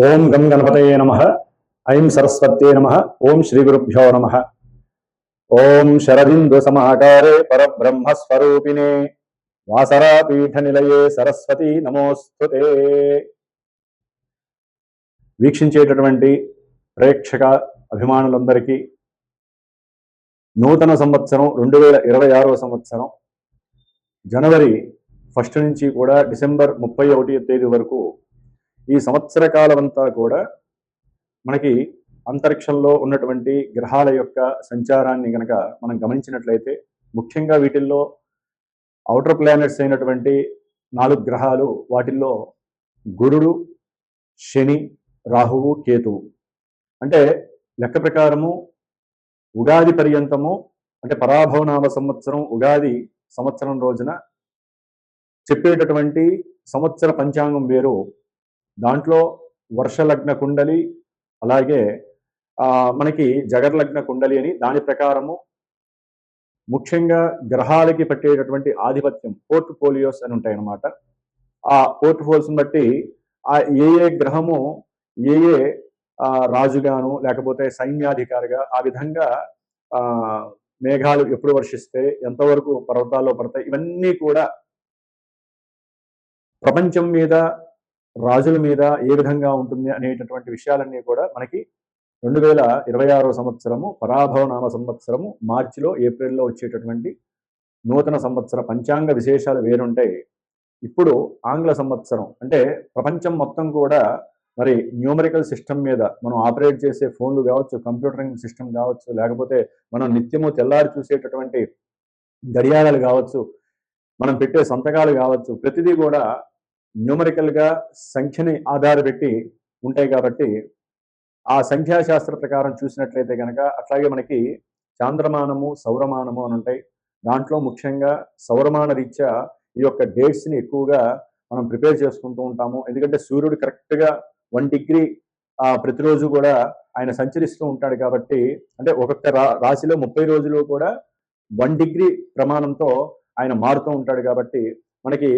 ఓం గం గణపతయే నమ. ఐం సరస్వత్యే నమ. ఓం శ్రీ గురుభ్యో నమ. ఓం శరదిందు సమాకారే పరబ్రహ్మస్వరూపిణే. వాసరాపీఠ నిలయే సరస్వతి నమోస్తుతే వీక్షించేటటువంటి ప్రేక్షక అభిమానులందరికీ నూతన సంవత్సరం రెండు వేల ఇరవై ఆరవ సంవత్సరం జనవరి ఫస్ట్ నుంచి కూడా డిసెంబర్ ముప్పై ఒకటి తేదీ వరకు ఈ సంవత్సర కాలమంతా కూడా మనకి అంతరిక్షంలో ఉన్నటువంటి గ్రహాల యొక్క సంచారాన్ని గనక మనం గమనించినట్లయితే ముఖ్యంగా వీటిల్లో అవుటర్ ప్లానెట్స్ అయినటువంటి నాలుగు గ్రహాలు వాటిల్లో గురుడు శని రాహువు కేతువు. అంటే లెక్క ప్రకారము ఉగాది పర్యంతము అంటే పరాభవనామ సంవత్సరం ఉగాది సంవత్సరం రోజున చెప్పేటటువంటి సంవత్సర పంచాంగం వేరు. దాంట్లో వర్షలగ్న కుండలి అలాగే ఆ, మనకి జగర్లగ్న కుండలి అని దాని ప్రకారము ముఖ్యంగా గ్రహాలకి పట్టేటటువంటి ఆధిపత్యం పోర్ట్ఫోలియోస్ అని ఉంటాయన్నమాట. ఆ ఆ పోర్ట్ఫోలియోస్ని బట్టి ఆ ఏ ఏ గ్రహము ఏ ఏ ఆ, రాజుగాను లేకపోతే సైన్యాధికారిగా ఆ విధంగా ఆ మేఘాలు ఎప్పుడు వర్షిస్తే ఎంతవరకు పర్వతాల్లో పడతాయి ఇవన్నీ కూడా ప్రపంచం మీద రాజుల మీద ఏ విధంగా ఉంటుంది అనేటటువంటి విషయాలన్నీ కూడా మనకి రెండు వేల ఇరవై ఆరో సంవత్సరము పరాభవనామ సంవత్సరము మార్చిలో ఏప్రిల్లో వచ్చేటటువంటి నూతన సంవత్సర పంచాంగ విశేషాలు వేరుంటాయి. ఇప్పుడు ఆంగ్ల సంవత్సరం అంటే ప్రపంచం మొత్తం కూడా మరి న్యూమరికల్ సిస్టమ్ మీద మనం ఆపరేట్ చేసే ఫోన్లు కావచ్చు కంప్యూటరింగ్ సిస్టమ్ కావచ్చు లేకపోతే మనం నిత్యము తెల్లారి చూసేటటువంటి గడియారాలు కావచ్చు మనం పెట్టే సంతకాలు కావచ్చు ప్రతిదీ కూడా న్యూమరికల్గా సంఖ్యని ఆధారపెట్టి ఉంటాయి కాబట్టి ఆ సంఖ్యాశాస్త్ర ప్రకారం చూసినట్లయితే కనుక అట్లాగే మనకి చాంద్రమానము సౌరమానము అని ఉంటాయి. దాంట్లో ముఖ్యంగా సౌరమాన రీత్యా ఈ యొక్క డేట్స్ని ఎక్కువగా మనం ప్రిపేర్ చేసుకుంటూ ఉంటాము. ఎందుకంటే సూర్యుడు కరెక్ట్గా వన్ డిగ్రీ ప్రతిరోజు కూడా ఆయన సంచరిస్తూ ఉంటాడు కాబట్టి అంటే ఒక్కొక్క రా రాశిలో ముప్పై రోజులు కూడా వన్ డిగ్రీ ప్రమాణంతో ఆయన మారుతూ ఉంటాడు కాబట్టి మనకి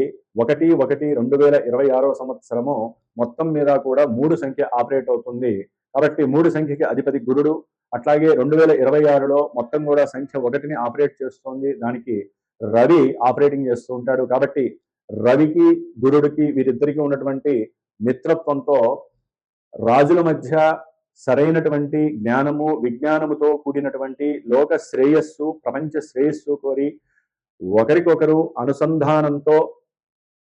ఒకటి ఒకటి రెండు వేల ఇరవై ఆరో సంవత్సరము మొత్తం మీద కూడా మూడు సంఖ్య ఆపరేట్ అవుతుంది. కాబట్టి మూడు సంఖ్యకి అధిపతి గురుడు అట్లాగే రెండు వేల ఇరవై ఆరులో మొత్తం కూడా సంఖ్య ఒకటిని ఆపరేట్ చేస్తుంది. దానికి రవి ఆపరేటింగ్ చేస్తూ ఉంటాడు. కాబట్టి రవికి గురుడికి వీరిద్దరికి ఉన్నటువంటి మిత్రత్వంతో రాజుల మధ్య సరైనటువంటి జ్ఞానము విజ్ఞానముతో కూడినటువంటి లోక శ్రేయస్సు ప్రపంచ శ్రేయస్సు కోరి ఒకరికొకరు అనుసంధానంతో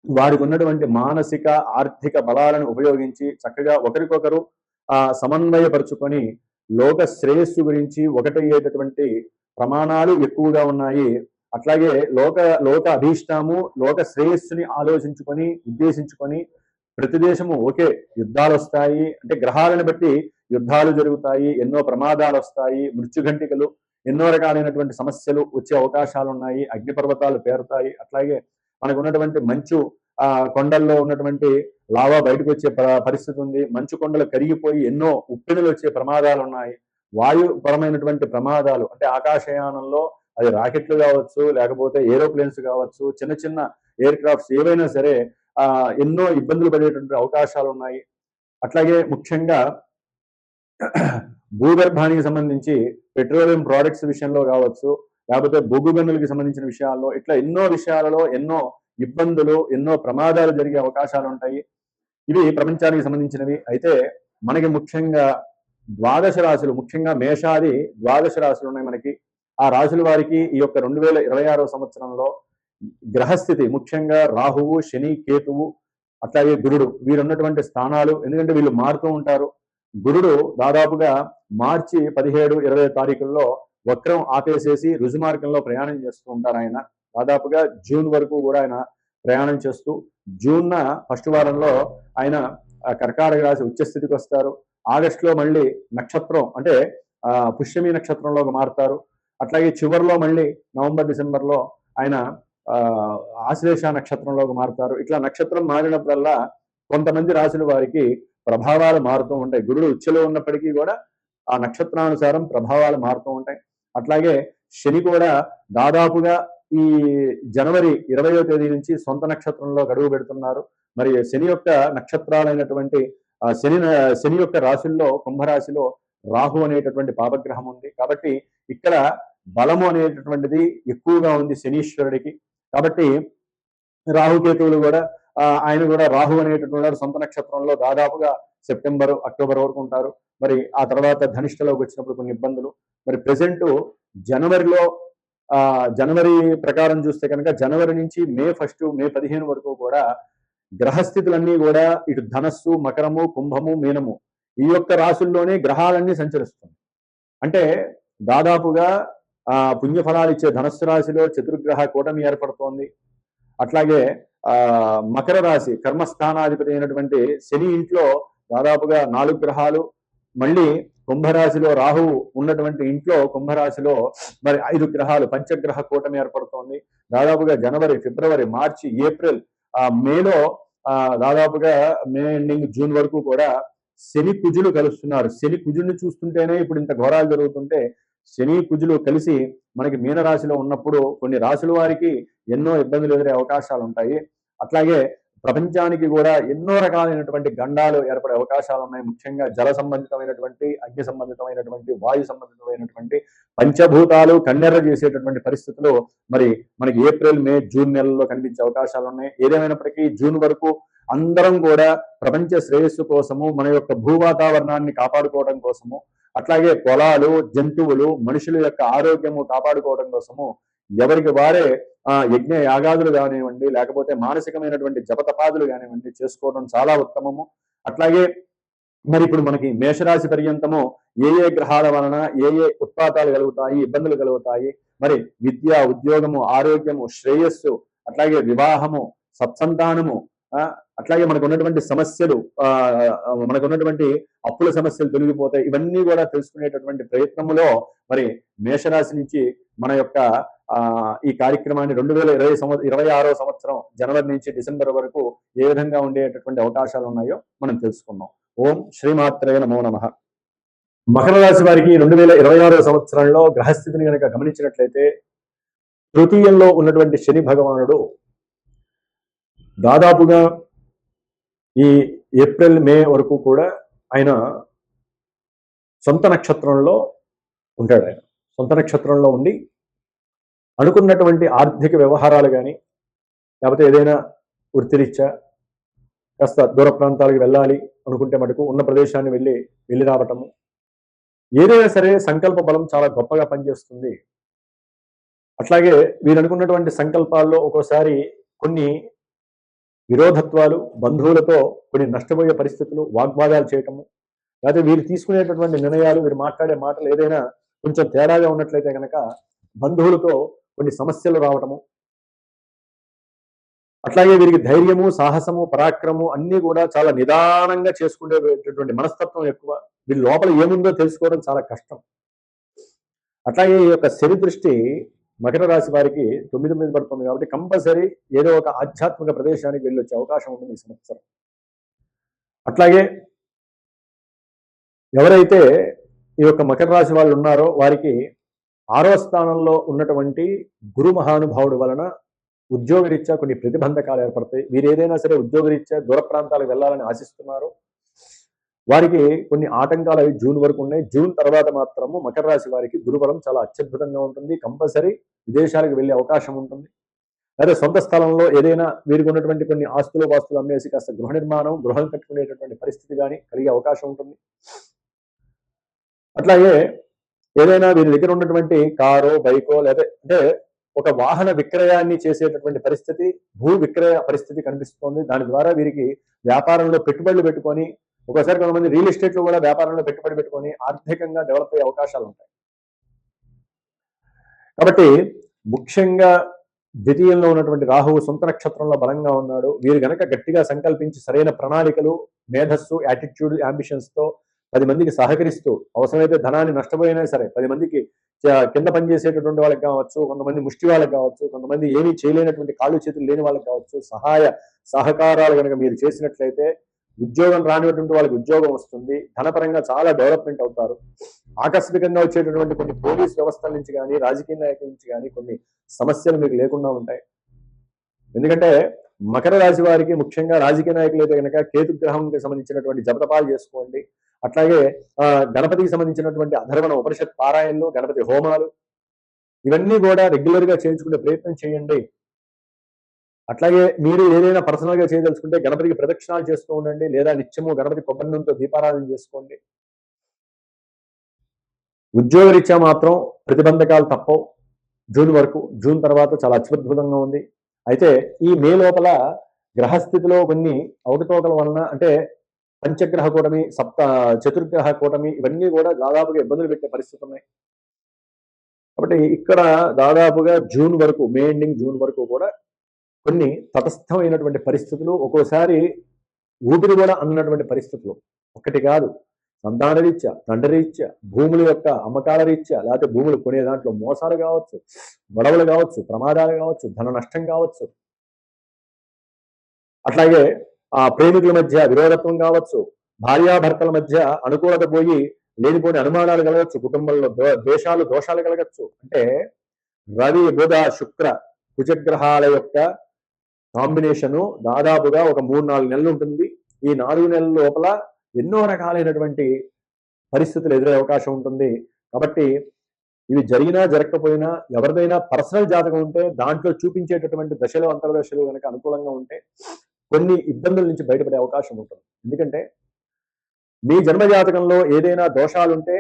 వారికి ఉన్నటువంటి మానసిక ఆర్థిక బలాలను ఉపయోగించి చక్కగా ఒకరికొకరు ఆ సమన్వయపరుచుకొని లోక శ్రేయస్సు గురించి ఒకటయ్యేటటువంటి ప్రమాణాలు ఎక్కువగా ఉన్నాయి. అట్లాగే లోక లోక అభీష్టము లోక శ్రేయస్సుని ఆలోచించుకొని ఉద్దేశించుకొని ప్రతి దేశము ఓకే యుద్ధాలు వస్తాయి అంటే గ్రహాలను బట్టి యుద్ధాలు జరుగుతాయి ఎన్నో ప్రమాదాలు వస్తాయి మృత్యుఘంటికలు ఎన్నో రకాలైనటువంటి సమస్యలు వచ్చే అవకాశాలు ఉన్నాయి అగ్నిపర్వతాలు పేరుతాయి. అట్లాగే మనకు ఉన్నటువంటి మంచు ఆ కొండల్లో ఉన్నటువంటి లావా బయటకు వచ్చే ప- పరిస్థితి ఉంది మంచు కొండలు కరిగిపోయి ఎన్నో ఉప్పెనులు వచ్చే ప్రమాదాలు ఉన్నాయి వాయుపరమైనటువంటి ప్రమాదాలు అంటే ఆకాశయానంలో అది రాకెట్లు కావచ్చు లేకపోతే ఏరోప్లేన్స్ కావచ్చు చిన్న చిన్న ఎయిర్ క్రాఫ్ట్స్ ఏవైనా సరే ఆ ఎన్నో ఇబ్బందులు పడేటువంటి అవకాశాలు ఉన్నాయి అట్లాగే ముఖ్యంగా భూగర్భానికి సంబంధించి పెట్రోలియం ప్రోడక్ట్స్ విషయంలో కావచ్చు లేకపోతే బొగ్గు గనులకి సంబంధించిన విషయాల్లో ఇట్లా ఎన్నో విషయాలలో ఎన్నో ఇబ్బందులు ఎన్నో ప్రమాదాలు జరిగే అవకాశాలు ఉంటాయి. ఇవి ప్రపంచానికి సంబంధించినవి. అయితే మనకి ముఖ్యంగా ద్వాదశ రాశులు ముఖ్యంగా మేషాది ద్వాదశ రాశులు ఉన్నాయి మనకి. ఆ రాశుల వారికి ఈ యొక్క రెండు వేల ఇరవై ఆరో సంవత్సరంలో గ్రహస్థితి ముఖ్యంగా రాహువు శని కేతువు అట్లాగే గురుడు వీరున్నటువంటి స్థానాలు. ఎందుకంటే వీళ్ళు మారుతూ ఉంటారు. గురుడు దాదాపుగా మార్చి పదిహేడు ఇరవై తారీఖుల్లో వక్రం ఆపేసేసి రుజుమార్గంలో ప్రయాణం చేస్తూ ఉంటారు ఆయన. దాదాపుగా జూన్ వరకు కూడా ఆయన ప్రయాణం చేస్తూ జూన్న ఫస్ట్ వారంలో ఆయన కర్కాటక రాశి ఉచ్చస్థితికి వస్తారు. ఆగస్టులో మళ్ళీ నక్షత్రం అంటే ఆ, పుష్యమి నక్షత్రంలోకి మారుతారు. అట్లాగే చివరిలో మళ్ళీ నవంబర్ డిసెంబర్లో ఆయన ఆశ్లేష నక్షత్రంలోకి మారుతారు. ఇట్లా నక్షత్రం మారినప్పుడల్లా కొంతమంది రాశుల వారికి ప్రభావాలు మారుతూ ఉంటాయి. గురుడు ఉచ్చలో ఉన్నప్పటికీ కూడా ఆ నక్షత్రానుసారం ప్రభావాలు మారుతూ ఉంటాయి. అట్లాగే శని కూడా దాదాపుగా ఈ జనవరి ఇరవయో తేదీ నుంచి సొంత నక్షత్రంలో గడువు పెడుతున్నారు. మరి శని యొక్క నక్షత్రాలైనటువంటి ఆ, శని శని యొక్క రాశుల్లో కుంభరాశిలో రాహు అనేటటువంటి పాపగ్రహం ఉంది. కాబట్టి ఇక్కడ బలము అనేటటువంటిది ఎక్కువగా ఉంది శనీశ్వరుడికి. కాబట్టి రాహుకేతువులు కూడా ఆయన కూడా రాహు అనేటటువంటి వాడు సొంత నక్షత్రంలో దాదాపుగా సెప్టెంబర్ అక్టోబర్ వరకు ఉంటారు. మరి ఆ తర్వాత ధనిష్టలోకి వచ్చినప్పుడు కొన్ని ఇబ్బందులు. మరి ప్రెసెంట్ జనవరిలో ఆ జనవరి ప్రకారం చూస్తే కనుక జనవరి నుంచి మే ఫస్ట్ మే పదిహేను వరకు కూడా గ్రహస్థితులన్నీ కూడా ఇటు ధనస్సు మకరము కుంభము మీనము ఈ యొక్క రాశుల్లోనే గ్రహాలన్నీ సంచరిస్తుంది. అంటే దాదాపుగా ఆ పుణ్యఫలాలు ఇచ్చే ధనస్సు రాశిలో చతుర్గ్రహ కూటమి ఏర్పడుతోంది. అట్లాగే ఆ మకర రాశి కర్మస్థానాధిపతి అయినటువంటి శని ఇంట్లో దాదాపుగా నాలుగు గ్రహాలు మళ్ళీ కుంభరాశిలో రాహువు ఉన్నటువంటి ఇంట్లో కుంభరాశిలో మరి ఐదు గ్రహాలు పంచగ్రహ కూటమి ఏర్పడుతోంది. దాదాపుగా జనవరి ఫిబ్రవరి మార్చి ఏప్రిల్ ఆ మేలో ఆ దాదాపుగా మే ఎండింగ్ జూన్ వరకు కూడా శని కుజులు కలుస్తున్నారు. శని కుజుల్ని చూస్తుంటేనే ఇప్పుడు ఇంత ఘోరాలు జరుగుతుంటే శని కుజులు కలిసి మనకి మీనరాశిలో ఉన్నప్పుడు కొన్ని రాశుల వారికి ఎన్నో ఇబ్బందులు ఎదురే అవకాశాలు ఉంటాయి. అట్లాగే ప్రపంచానికి కూడా ఎన్నో రకాలైనటువంటి గండాలు ఏర్పడే అవకాశాలు ఉన్నాయి. ముఖ్యంగా జల సంబంధితమైనటువంటి అగ్ని సంబంధితమైనటువంటి వాయు సంబంధితమైనటువంటి పంచభూతాలు కన్నెర్ర చేసేటటువంటి పరిస్థితులు మరి మనకి ఏప్రిల్ మే జూన్ నెలల్లో కనిపించే అవకాశాలు ఉన్నాయి. ఏదేమైనప్పటికీ జూన్ వరకు అందరం కూడా ప్రపంచ శ్రేయస్సు కోసము మన యొక్క భూ వాతావరణాన్ని కాపాడుకోవడం కోసము అట్లాగే పొలాలు జంతువులు మనుషుల యొక్క ఆరోగ్యము కాపాడుకోవడం కోసము ఎవరికి వారే ఆ యజ్ఞ యాగాదులు కానివ్వండి లేకపోతే మానసికమైనటువంటి జపతపాదులు కానివ్వండి చేసుకోవడం చాలా ఉత్తమము. అట్లాగే మరి ఇప్పుడు మనకి మేషరాశి పర్యంతము ఏ ఏ గ్రహాల వలన ఏ ఏ ఉత్పాతాలు కలుగుతాయి ఇబ్బందులు కలుగుతాయి మరి విద్య ఉద్యోగము ఆరోగ్యము శ్రేయస్సు అట్లాగే వివాహము సత్సంతానము అట్లాగే మనకు ఉన్నటువంటి సమస్యలు మనకు ఉన్నటువంటి అప్పుల సమస్యలు తొలగిపోతాయి. ఇవన్నీ కూడా తెలుసుకునేటటువంటి ప్రయత్నములో మరి మేషరాశి నుంచి మన యొక్క ఆ ఈ కార్యక్రమాన్ని రెండు వేల ఇరవై సంవత్సరం ఇరవై ఆరో సంవత్సరం జనవరి నుంచి డిసెంబర్ వరకు ఏ విధంగా ఉండేటటువంటి అవకాశాలు ఉన్నాయో మనం తెలుసుకుందాం. ఓం శ్రీమాత్రయ నమో నమ. మకర రాశి వారికి రెండు వేల ఇరవై ఆరో సంవత్సరంలో గ్రహస్థితిని కనుక గమనించినట్లయితే తృతీయంలో ఉన్నటువంటి శని భగవానుడు దాదాపుగా ఈ ఏప్రిల్ మే వరకు కూడా ఆయన సొంత నక్షత్రంలో ఉంటాడు ఆయన. సొంత నక్షత్రంలో ఉండి అనుకున్నటువంటి ఆర్థిక వ్యవహారాలు కానీ లేకపోతే ఏదైనా వృత్తిరీత్యా కాస్త దూర ప్రాంతాలకు వెళ్ళాలి అనుకుంటే మటుకు ఉన్న ప్రదేశాన్ని వెళ్ళి వెళ్ళి రావటము. ఏదైనా సరే సంకల్ప బలం చాలా గొప్పగా పనిచేస్తుంది. అట్లాగే వీరు అనుకున్నటువంటి సంకల్పాల్లో ఒక్కోసారి కొన్ని విరోధత్వాలు బంధువులతో కొన్ని నష్టపోయే పరిస్థితులు వాగ్వాదాలు చేయటము లేకపోతే వీరు తీసుకునేటటువంటి నిర్ణయాలు వీరు మాట్లాడే మాటలు ఏదైనా కొంచెం తేడాగా ఉన్నట్లయితే కనుక బంధువులతో కొన్ని సమస్యలు రావటము. అట్లాగే వీరికి ధైర్యము సాహసము పరాక్రమము అన్నీ కూడా చాలా నిదానంగా చేసుకునేటటువంటి మనస్తత్వం ఎక్కువ. వీరి లోపల ఏముందో తెలుసుకోవడం చాలా కష్టం. అట్లాగే ఈ యొక్క శని దృష్టి మకర రాశి వారికి తొమ్మిది మీద పడుతుంది కాబట్టి కంపల్సరీ ఏదో ఒక ఆధ్యాత్మిక ప్రదేశానికి వెళ్ళొచ్చే అవకాశం ఉంటుంది ఈ సంవత్సరం. అట్లాగే ఎవరైతే ఈ యొక్క మకర రాశి వాళ్ళు ఉన్నారో వారికి ఆరో స్థానంలో ఉన్నటువంటి గురు మహానుభావుడు వలన ఉద్యోగరీత్యా కొన్ని ప్రతిబంధకాలు ఏర్పడతాయి. వీరు ఏదైనా సరే ఉద్యోగరీత్యా దూర ప్రాంతాలకు వెళ్ళాలని ఆశిస్తున్నారు. వారికి కొన్ని ఆటంకాలు అవి జూన్ వరకు ఉన్నాయి. జూన్ తర్వాత మాత్రము మకర రాశి వారికి గురుబలం చాలా అత్యద్భుతంగా ఉంటుంది. కంపల్సరీ విదేశాలకు వెళ్ళే అవకాశం ఉంటుంది. లేదా సొంత స్థలంలో ఏదైనా వీరికి ఉన్నటువంటి కొన్ని ఆస్తులు వాస్తులు అమ్మేసి కాస్త గృహ నిర్మాణం గృహం కట్టుకునేటటువంటి పరిస్థితి కానీ కలిగే అవకాశం ఉంటుంది. అట్లాగే ఏదైనా వీరి దగ్గర ఉన్నటువంటి కారో బైకో లేదా అంటే ఒక వాహన విక్రయాన్ని చేసేటటువంటి పరిస్థితి భూ విక్రయ పరిస్థితి కనిపిస్తోంది. దాని ద్వారా వీరికి వ్యాపారంలో పెట్టుబడులు పెట్టుకొని ఒకసారి కొంతమంది రియల్ ఎస్టేట్లో కూడా వ్యాపారంలో పెట్టుబడి పెట్టుకొని ఆర్థికంగా డెవలప్ అయ్యే అవకాశాలు ఉంటాయి. కాబట్టి ముఖ్యంగా ద్వితీయంలో ఉన్నటువంటి రాహువు సొంత నక్షత్రంలో బలంగా ఉన్నాడు. వీరు గనక గట్టిగా సంకల్పించి సరైన ప్రణాళికలు మేధస్సు యాటిట్యూడ్ అంబిషన్స్తో పది మందికి సహకరిస్తూ అవసరమైతే ధనాన్ని నష్టపోయినా సరే పది మందికి కింద పనిచేసేటటువంటి వాళ్ళకి కావచ్చు కొంతమంది ముష్టి వాళ్ళకి కావచ్చు కొంతమంది ఏమీ చేయలేనటువంటి కాళ్ళు చేతులు లేని వాళ్ళకి కావచ్చు సహాయ సహకారాలు కనుక మీరు చేసినట్లయితే ఉద్యోగం రానిటువంటి వాళ్ళకి ఉద్యోగం వస్తుంది. ధనపరంగా చాలా డెవలప్మెంట్ అవుతారు. ఆకస్మికంగా వచ్చేటటువంటి కొన్ని పోలీస్ వ్యవస్థల నుంచి కానీ రాజకీయ నాయకుల నుంచి కానీ కొన్ని సమస్యలు మీకు లేకుండా ఉంటాయి. ఎందుకంటే మకర రాశి వారికి ముఖ్యంగా రాజకీయ నాయకులు అయితే కనుక కేతు గ్రహంకి సంబంధించినటువంటి జపతపాలు చేసుకోండి. అట్లాగే గణపతికి సంబంధించినటువంటి అధర్వణ ఉపనిషత్ పారాయణలు గణపతి హోమాలు ఇవన్నీ కూడా రెగ్యులర్గా చేయించుకునే ప్రయత్నం చేయండి. అట్లాగే మీరు ఏదైనా పర్సనల్గా చేయదలుచుకుంటే గణపతికి ప్రదక్షిణాలు చేస్తూ ఉండండి లేదా నిత్యము గణపతి కొబ్బరితో దీపారాధన చేసుకోండి. ఉద్యోగరీత్యా మాత్రం ప్రతిబంధకాలు తప్పవు. జూన్ వరకు జూన్ తర్వాత చాలా అత్యద్భుతంగా ఉంది. అయితే ఈ మే లోపల గ్రహస్థితిలో కొన్ని అవకతవకల వలన అంటే పంచగ్రహ కూటమి సప్త చతుర్గ్రహ కూటమి ఇవన్నీ కూడా దాదాపుగా ఇబ్బందులు పెట్టే పరిస్థితి ఉన్నాయి. కాబట్టి ఇక్కడ దాదాపుగా జూన్ వరకు మే ఎండింగ్ జూన్ వరకు కూడా కొన్ని తటస్థమైనటువంటి పరిస్థితులు ఒక్కోసారి ఊపిరి కూడా అన్నటువంటి పరిస్థితులు. ఒకటి కాదు. సంతాన రీత్యా తండ్రి రీత్యా భూముల యొక్క అమ్మకాల రీత్యా లేకపోతే భూములు కొనే దాంట్లో మోసాలు కావచ్చు గొడవలు కావచ్చు ప్రమాదాలు కావచ్చు ధన నష్టం కావచ్చు. అట్లాగే ఆ ప్రేమికుల మధ్య విరోధత్వం కావచ్చు భార్యాభర్తల మధ్య అనుకూలత పోయి లేనిపోని అనుమానాలు కలగచ్చు కుటుంబంలో ద్వేషాలు దోషాలు కలగచ్చు. అంటే రవి బుధ శుక్ర కుజగ్రహాల యొక్క కాంబినేషను దాదాపుగా ఒక మూడు నాలుగు నెలలు ఉంటుంది. ఈ నాలుగు నెలల లోపల ఎన్నో రకాలైనటువంటి పరిస్థితులు ఎదురే అవకాశం ఉంటుంది. కాబట్టి ఇవి జరిగినా జరగకపోయినా ఎవరిదైనా పర్సనల్ జాతకం ఉంటే దాంట్లో చూపించేటటువంటి దశలు అంతర్దశలు కనుక అనుకూలంగా ఉంటే కొన్ని ఇబ్బందుల నుంచి బయటపడే అవకాశం ఉంటుంది. ఎందుకంటే మీ జన్మ జాతకంలో ఏదైనా దోషాలుంటే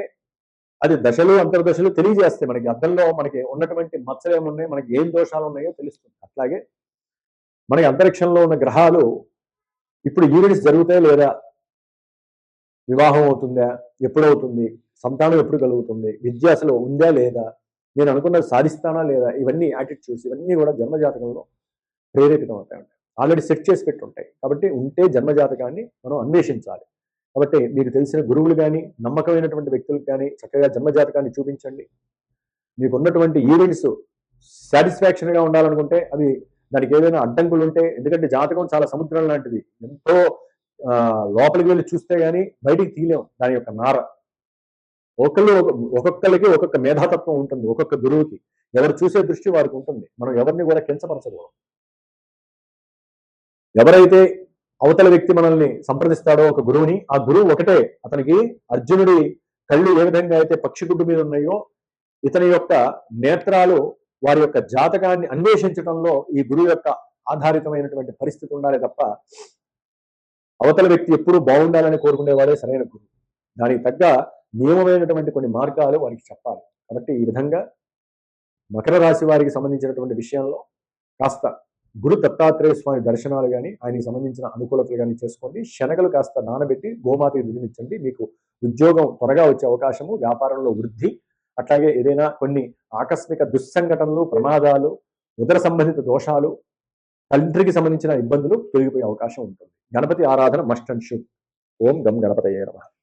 అది దశలు అంతర్దశలు తెలియజేస్తాయి మనకి. అర్థంలో మనకి ఉన్నటువంటి మచ్చలు ఏమున్నాయి మనకి ఏం దోషాలు ఉన్నాయో తెలుస్తుంది. అట్లాగే మనకి అంతరిక్షంలో ఉన్న గ్రహాలు ఇప్పుడు ఈవెంట్స్ జరుగుతాయి లేదా? వివాహం అవుతుందా? ఎప్పుడవుతుంది సంతానం ఎప్పుడు కలుగుతుంది? విద్య అసలు ఉందా లేదా? నేను అనుకున్నది సాధిస్తానా లేదా? ఇవన్నీ యాటిట్యూడ్స్ ఇవన్నీ కూడా జన్మజాతకంలో ప్రేరేపితం అవుతాయి ఆల్రెడీ సెట్ చేసి పెట్టి ఉంటాయి కాబట్టి ఉంటే జన్మజాతకాన్ని మనం అన్వేషించాలి. కాబట్టి మీకు తెలిసిన గురువులు కానీ నమ్మకమైనటువంటి వ్యక్తులు కానీ చక్కగా జన్మజాతకాన్ని చూపించండి. మీకు ఉన్నటువంటి ఈవెంట్స్ సాటిస్ఫాక్షన్గా ఉండాలనుకుంటే అవి దానికి ఏదైనా అడ్డంకులు ఉంటే ఎందుకంటే జాతకం చాలా సముద్రం లాంటిది. ఎంతో లోపలికి వెళ్ళి చూస్తే గానీ బయటికి తీయలేం దాని యొక్క నార. ఒకళ్ళు ఒక్కొక్కరికి ఒక్కొక్క మేధాతత్వం ఉంటుంది ఒక్కొక్క గురువుకి. ఎవరు చూసే దృష్టి వారికి ఉంటుంది. మనం ఎవరిని కూడా కించపరచకూడదు. ఎవరైతే అవతల వ్యక్తి మనల్ని సంప్రదిస్తాడో ఒక గురువుని ఆ గురువు ఒకటే. అతనికి అర్జునుడి కళ్ళు ఏ విధంగా అయితే పక్షి గుడ్డు మీద ఉన్నాయో ఇతని యొక్క నేత్రాలు వారి యొక్క జాతకాన్ని అన్వేషించడంలో ఈ గురువు యొక్క ఆధారితమైనటువంటి పరిస్థితి ఉండాలి తప్ప అవతల వ్యక్తి ఎప్పుడూ బాగుండాలని కోరుకునేవాడే సరైన గురువు. దానికి తగ్గ నియమమైనటువంటి కొన్ని మార్గాలు వారికి చెప్పాలి. కాబట్టి ఈ విధంగా మకర రాశి వారికి సంబంధించినటువంటి విషయంలో కాస్త గురు దత్తాత్రేయ స్వామి దర్శనాలు కానీ ఆయనకి సంబంధించిన అనుకూలతలు కానీ చేసుకోండి. శనగలు కాస్త నానబెట్టి గోమాతకి దిగునిచ్చండి మీకు ఉద్యోగం త్వరగా వచ్చే అవకాశము వ్యాపారంలో వృద్ధి అట్లాగే ఏదైనా కొన్ని ఆకస్మిక దుస్సంఘటనలు ప్రమాదాలు ఉదర సంబంధిత దోషాలు తండ్రికి సంబంధించిన ఇబ్బందులు పెరిగిపోయే అవకాశం ఉంటుంది. గణపతి ఆరాధన మస్ట్ అండ్ షుడ్. ఓం గం గణపతి నమ.